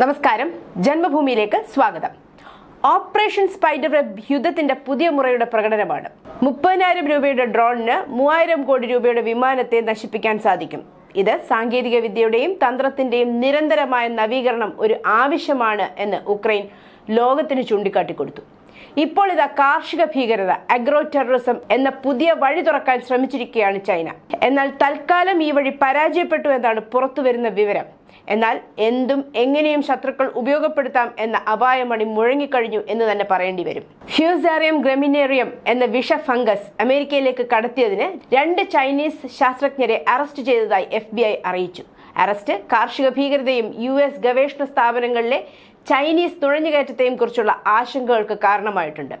നമസ്കാരം. ജന്മഭൂമിയിലേക്ക് സ്വാഗതം. Operation spider web യുദ്ധത്തിന്റെ പുതിയ മുറയുടെ പ്രകടനമാണ്. മുപ്പതിനായിരം രൂപയുടെ ഡ്രോണിന് മൂവായിരം കോടി രൂപയുടെ വിമാനത്തെ നശിപ്പിക്കാൻ സാധിക്കും. ഇത് സാങ്കേതിക വിദ്യയുടെയും തന്ത്രത്തിന്റെയും നിരന്തരമായ നവീകരണം ഒരു ആവശ്യമാണ് എന്ന് ഉക്രൈൻ ലോകത്തിന് ചൂണ്ടിക്കാട്ടിക്കൊടുത്തു. ഇപ്പോൾ ഇതാ കാർഷിക ഭീകരത അഗ്രോ ടെററിസം എന്ന പുതിയ വഴി തുറക്കാൻ ശ്രമിച്ചിരിക്കുകയാണ് ചൈന. എന്നാൽ തൽക്കാലം ഈ വഴി പരാജയപ്പെട്ടു എന്നാണ് പുറത്തുവരുന്ന വിവരം. എന്നാൽ എന്തും എങ്ങനെയും ശത്രുക്കൾ ഉപയോഗപ്പെടുത്താം എന്ന അപായമണി മുഴങ്ങിക്കഴിഞ്ഞു എന്ന് തന്നെ പറയേണ്ടി വരും. ഫ്യൂസാറിയം ഗ്രമിനേറിയം എന്ന വിഷ ഫംഗസ് അമേരിക്കയിലേക്ക് കടത്തിയതിന് രണ്ട് ചൈനീസ് ശാസ്ത്രജ്ഞരെ അറസ്റ്റ് ചെയ്തതായി എഫ് അറിയിച്ചു. അറസ്റ്റ് കാർഷിക ഭീകരതയും യു ഗവേഷണ സ്ഥാപനങ്ങളിലെ ചൈനീസ് നുഴഞ്ഞുകയറ്റത്തെയും കുറിച്ചുള്ള ആശങ്കകൾക്ക് കാരണമായിട്ടുണ്ട്.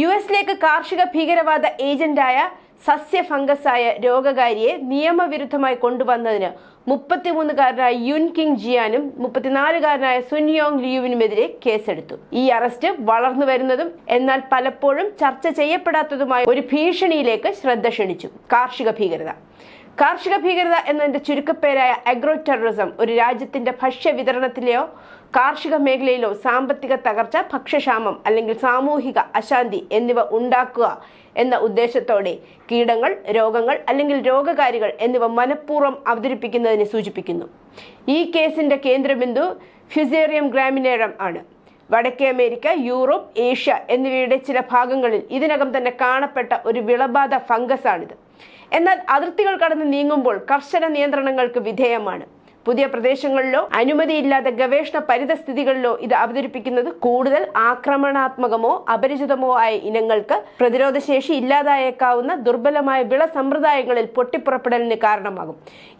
യു എസിലേക്ക് കാർഷിക ഭീകരവാദ ഏജന്റായ സസ്യ ഫംഗസായ രോഗകാരിയെ നിയമവിരുദ്ധമായി കൊണ്ടുവന്നതിന് മുപ്പത്തിമൂന്നുകാരനായ യുൻ കിങ് ജിയാനും മുപ്പത്തിനാലുകാരനായ സുൻയോങ് ലിയുവിനുമെതിരെ കേസെടുത്തു. ഈ അറസ്റ്റ് വളർന്നു വരുന്നതും എന്നാൽ പലപ്പോഴും ചർച്ച ചെയ്യപ്പെടാത്തതുമായ ഒരു ഭീഷണിയിലേക്ക് ശ്രദ്ധ ക്ഷണിച്ചു. കാർഷിക ഭീകരത. കാർഷിക ഭീകരത എന്നതിന്റെ ചുരുക്കപ്പേരായ അഗ്രോ ടെററിസം ഒരു രാജ്യത്തിന്റെ ഭക്ഷ്യ വിതരണത്തിലെയോ കാർഷിക മേഖലയിലോ സാമ്പത്തിക തകർച്ച ഭക്ഷ്യക്ഷാമം അല്ലെങ്കിൽ സാമൂഹിക അശാന്തി എന്നിവ ഉണ്ടാക്കുക എന്ന ഉദ്ദേശത്തോടെ കീടങ്ങൾ രോഗങ്ങൾ അല്ലെങ്കിൽ രോഗകാരികൾ എന്നിവ മനഃപൂർവം അവതരിപ്പിക്കുന്നതിനെ സൂചിപ്പിക്കുന്നു. ഈ കേസിന്റെ കേന്ദ്രബിന്ദു ഫ്യുസേറിയം ഗ്രാമിനേഴം ആണ്. വടക്കേ അമേരിക്ക യൂറോപ്പ് ഏഷ്യ എന്നിവയുടെ ചില ഭാഗങ്ങളിൽ ഇതിനകം തന്നെ കാണപ്പെട്ട ഒരു വിളബാധ ഫംഗസ് ആണിത്. എന്നാൽ അതിർത്തികൾ കടന്ന് നീങ്ങുമ്പോൾ കർശന നിയന്ത്രണങ്ങൾക്ക് വിധേയമാണ്. പുതിയ പ്രദേശങ്ങളിലോ അനുമതിയില്ലാത്ത ഗവേഷണ പരിതസ്ഥിതികളിലോ ഇത് അവതരിപ്പിക്കുന്നത് കൂടുതൽ ആക്രമണാത്മകമോ അപരിചിതമോ ആയ ഇനങ്ങൾക്ക് പ്രതിരോധശേഷി ഇല്ലാതായേക്കാവുന്ന ദുർബലമായ വിള സമ്പ്രദായങ്ങളിൽ പൊട്ടിപ്പുറപ്പെടലിന് കാരണമാകും.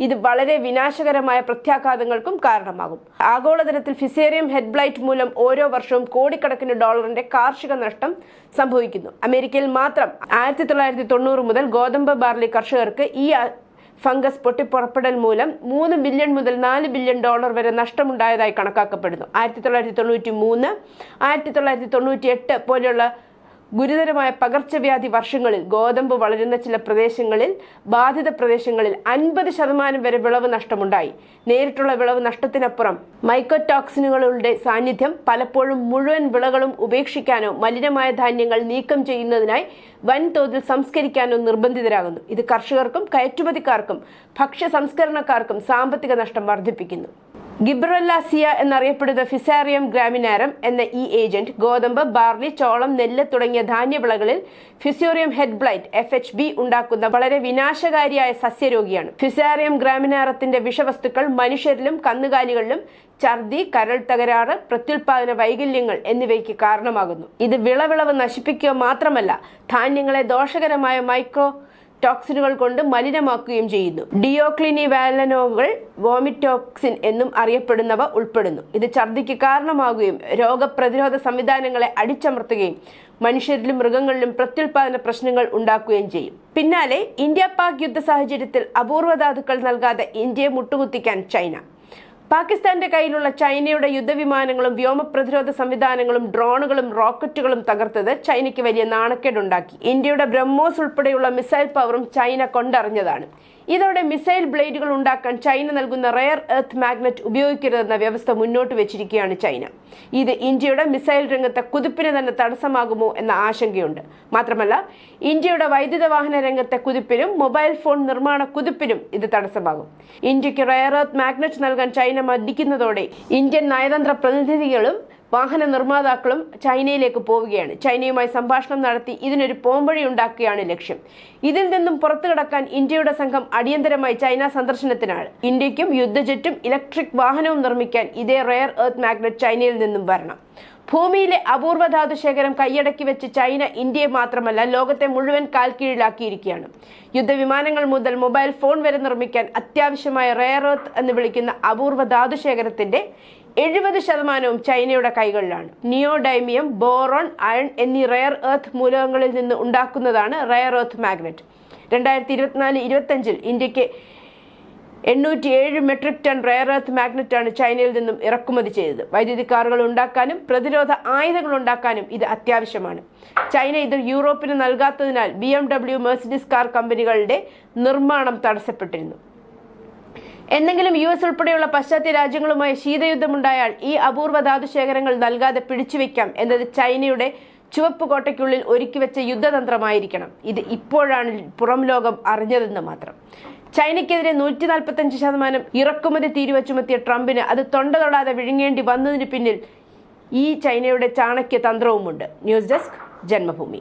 ഇത് വളരെ വിനാശകരമായ പ്രത്യാഘാതങ്ങൾക്കും കാരണമാകും. ആഗോളതലത്തിൽ ഫിസേറിയം ഹെഡ്ബ്ലൈറ്റ് മൂലം ഓരോ വർഷവും കോടിക്കണക്കിന് ഡോളറിന്റെ കാർഷിക നഷ്ടം സംഭവിക്കുന്നു. അമേരിക്കയിൽ മാത്രം ആയിരത്തി തൊള്ളായിരത്തി തൊണ്ണൂറ് മുതൽ ഗോതമ്പ് ബാർലി കർഷകർക്ക് ഈ ഫംഗസ് പൊട്ടിപ്പുറപ്പെടൽ മൂലം മൂന്ന് ബില്യൺ മുതൽ നാല് ബില്യൺ ഡോളർ വരെ നഷ്ടമുണ്ടായതായി കണക്കാക്കപ്പെടുന്നു. ആയിരത്തി തൊള്ളായിരത്തി തൊണ്ണൂറ്റി മൂന്ന് ആയിരത്തി തൊള്ളായിരത്തി തൊണ്ണൂറ്റി എട്ട് പോലെയുള്ള ഗുരുതരമായ പകർച്ചവ്യാധി വർഷങ്ങളിൽ ഗോതമ്പ് വളരുന്ന ചില പ്രദേശങ്ങളിൽ ബാധിത പ്രദേശങ്ങളിൽ അൻപത് ശതമാനം വരെ വിളവ് നഷ്ടമുണ്ടായി. നേരിട്ടുള്ള വിളവ് നഷ്ടത്തിനപ്പുറം മൈക്കോടോക്സിനുകളുടെ സാന്നിധ്യം പലപ്പോഴും മുഴുവൻ വിളകളും ഉപേക്ഷിക്കാനോ മലിനമായ ധാന്യങ്ങൾ നീക്കം ചെയ്യുന്നതിനായി വൻതോതിൽ സംസ്കരിക്കാനോ നിർബന്ധിതരാകുന്നു. ഇത് കർഷകർക്കും കയറ്റുമതിക്കാർക്കും ഭക്ഷ്യ സംസ്കരണക്കാർക്കും സാമ്പത്തിക നഷ്ടം വർദ്ധിപ്പിക്കുന്നു. ഗിബ്രല്ലാസിയ എന്നറിയപ്പെടുന്ന ഫിസാറിയം ഗ്രാമിനാരം എന്ന ഈ ഏജന്റ് ഗോതമ്പ് ബാർലി ചോളം നെല്ല് തുടങ്ങിയ ധാന്യവിളകളിൽ fusarium head blight F H B ഉണ്ടാക്കുന്ന വളരെ വിനാശകാരിയായ സസ്യരോഗിയാണ്. ഫിസാറിയം ഗ്രാമിനാരത്തിന്റെ വിഷവസ്തുക്കൾ മനുഷ്യരിലും കന്നുകാലികളിലും ഛർദി കരൾ തകരാറ് പ്രത്യുൽപാദന വൈകല്യങ്ങൾ എന്നിവയ്ക്ക് കാരണമാകുന്നു. ഇത് വിളവിളവ് നശിപ്പിക്കുക മാത്രമല്ല ധാന്യങ്ങളെ ദോഷകരമായ മൈക്രോ ടോക്സിനുകൾ കൊണ്ട് മലിനമാക്കുകയും ചെയ്യുന്നു. ഡിയോക്ലിനി വാലനോകൾ വോമിറ്റോക്സിൻ എന്നും അറിയപ്പെടുന്നവ ഉൾപ്പെടുന്നു. ഇത് ഛർദിക്ക് കാരണമാകുകയും രോഗപ്രതിരോധ സംവിധാനങ്ങളെ അടിച്ചമർത്തുകയും മനുഷ്യരിലും മൃഗങ്ങളിലും പ്രത്യുൽപാദന പ്രശ്നങ്ങൾ ഉണ്ടാക്കുകയും ചെയ്യും. പിന്നാലെ ഇന്ത്യ പാക് യുദ്ധ സാഹചര്യത്തിൽ അപൂർവ ധാതുക്കൾ നൽകാതെ ഇന്ത്യയെ മുട്ടുകുത്തിക്കാൻ ചൈന. പാകിസ്ഥാന്റെ കയ്യിലുള്ള ചൈനയുടെ യുദ്ധവിമാനങ്ങളും വ്യോമ പ്രതിരോധ സംവിധാനങ്ങളും ഡ്രോണുകളും റോക്കറ്റുകളും തകർത്തത് ചൈനയ്ക്ക് വലിയ നാണക്കേടുണ്ടാക്കി. ഇന്ത്യയുടെ ബ്രഹ്മോസ് ഉൾപ്പെടെയുള്ള മിസൈൽ പവറും ചൈന കൊണ്ടറിഞ്ഞതാണ്. ഇതോടെ മിസൈൽ ബ്ലേഡുകൾ ഉണ്ടാക്കാൻ ചൈന നൽകുന്ന റെയർ എർത്ത് മാഗ്നറ്റ് ഉപയോഗിക്കരുതെന്ന വ്യവസ്ഥ മുന്നോട്ട് വെച്ചിരിക്കുകയാണ് ചൈന. ഇത് ഇന്ത്യയുടെ മിസൈൽ രംഗത്തെ കുതിപ്പിന് തന്നെ തടസ്സമാകുമോ എന്ന ആശങ്കയുണ്ട്. മാത്രമല്ല ഇന്ത്യയുടെ വൈദ്യുത വാഹന രംഗത്തെ കുതിപ്പിനും മൊബൈൽ ഫോൺ നിർമ്മാണ കുതിപ്പിനും ഇത് തടസ്സമാകും. ഇന്ത്യയ്ക്ക് റെയർ എർത്ത് മാഗ്നറ്റ് നൽകാൻ ചൈന മടിക്കുന്നതോടെ ഇന്ത്യൻ നയതന്ത്ര പ്രതിനിധികളും വാഹന നിർമ്മാതാക്കളും ചൈനയിലേക്ക് പോവുകയാണ്. ചൈനയുമായി സംഭാഷണം നടത്തി ഇതിനൊരു പോംവഴി ഉണ്ടാക്കുകയാണ് ലക്ഷ്യം. ഇതിൽ നിന്നും പുറത്തു കടക്കാൻ ഇന്ത്യയുടെ സംഘം അടിയന്തരമായി ചൈന സന്ദർശനത്തിനാണ്. ഇന്ത്യക്കും യുദ്ധജെറ്റും ഇലക്ട്രിക് വാഹനവും നിർമ്മിക്കാൻ ഇതേ റെയർ എർത്ത് മാഗ്നറ്റ് ചൈനയിൽ നിന്നും വരണം. ഭൂമിയിലെ അപൂർവ ധാതു ശേഖരം കൈയടക്കി വെച്ച് ചൈന ഇന്ത്യയെ മാത്രമല്ല ലോകത്തെ മുഴുവൻ കാൽക്കീഴിലാക്കിയിരിക്കുകയാണ്. യുദ്ധവിമാനങ്ങൾ മുതൽ മൊബൈൽ ഫോൺ വരെ നിർമ്മിക്കാൻ അത്യാവശ്യമായ റെയർ എർത്ത് എന്ന് വിളിക്കുന്ന അപൂർവ ധാതു ശേഖരത്തിന്റെ എഴുപത് ശതമാനവും ചൈനയുടെ കൈകളിലാണ്. നിയോഡൈമിയം ബോറോൺ അയൺ എന്നീ റെയർ എർത്ത് മൂലകങ്ങളിൽ നിന്ന് ഉണ്ടാക്കുന്നതാണ് റെയർ എർത്ത് മാഗ്നറ്റ് രണ്ടായിരത്തി ഇരുപത്തിനാല് ഇരുപത്തഞ്ചിൽ ഇന്ത്യയ്ക്ക് എണ്ണൂറ്റി ഏഴ് മെട്രിക് ടൺ റെയർ എർത്ത് മാഗ്നറ്റാണ് ചൈനയിൽ നിന്നും ഇറക്കുമതി ചെയ്തത്. വൈദ്യുതി കാറുകൾ ഉണ്ടാക്കാനും പ്രതിരോധ ആയുധങ്ങൾ ഉണ്ടാക്കാനും ഇത് അത്യാവശ്യമാണ്. ചൈന ഇത് യൂറോപ്പിന് നൽകാത്തതിനാൽ B M W Mercedes car കമ്പനികളുടെ നിർമ്മാണം തടസ്സപ്പെട്ടിരുന്നു. എന്നെങ്കിലും യു എസ് ഉൾപ്പെടെയുള്ള പാശ്ചാത്യ രാജ്യങ്ങളുമായി ശീതയുദ്ധമുണ്ടായാൽ ഈ അപൂർവ ധാതുശേഖരങ്ങൾ നൽകാതെ പിടിച്ചുവെക്കാം എന്നത് ചൈനയുടെ ചുവപ്പ് കോട്ടയ്ക്കുള്ളിൽ ഒരുക്കിവെച്ച യുദ്ധതന്ത്രമായിരിക്കണം. ഇത് ഇപ്പോഴാണ് പുറം ലോകം അറിഞ്ഞതെന്ന് മാത്രം. ചൈനയ്ക്കെതിരെ നൂറ്റി നാൽപ്പത്തഞ്ച് ശതമാനം ഇറക്കുമതി തീരുവ ചുമത്തിയ ട്രംപിന് അത് തൊണ്ട തൊടാതെ വിഴുങ്ങേണ്ടി വന്നതിന് പിന്നിൽ ഈ ചൈനയുടെ ചാണക്യ തന്ത്രവുമുണ്ട്. News desk Janmabhumi.